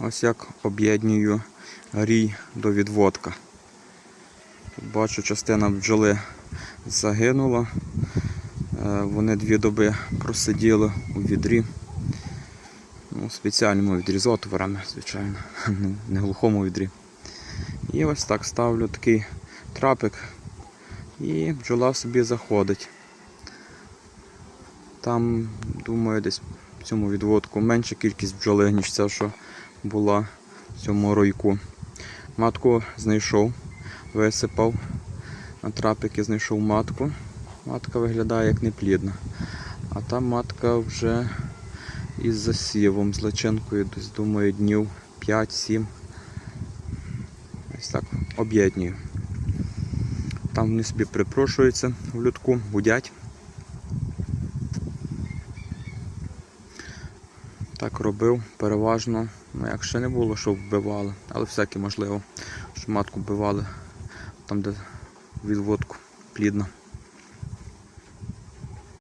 Ось як об'єднюю рій до відводка. Тут бачу, частина бджоли загинула. Е, Вони дві доби просиділи у відрі. Ну, спеціальному відрі з отворами, звичайно, не- глухому відрі. І ось так ставлю такий трапик, і бджола собі заходить. Там, думаю, десь в цьому відводку менша кількість бджоли, ніж ця, що була в цьому ройку. Матку знайшов, висипав. На трапики знайшов матку. Матка виглядає як неплідна. А та матка вже із засівом, з личинкою, десь думаю, днів 5-7. Ось так об'єднюю. Там вони собі припрошуються в людку, будять. Так робив переважно. Ну, як ще не було, що вбивали, але всяке можливо, що матку вбивали там, де відводку плідно.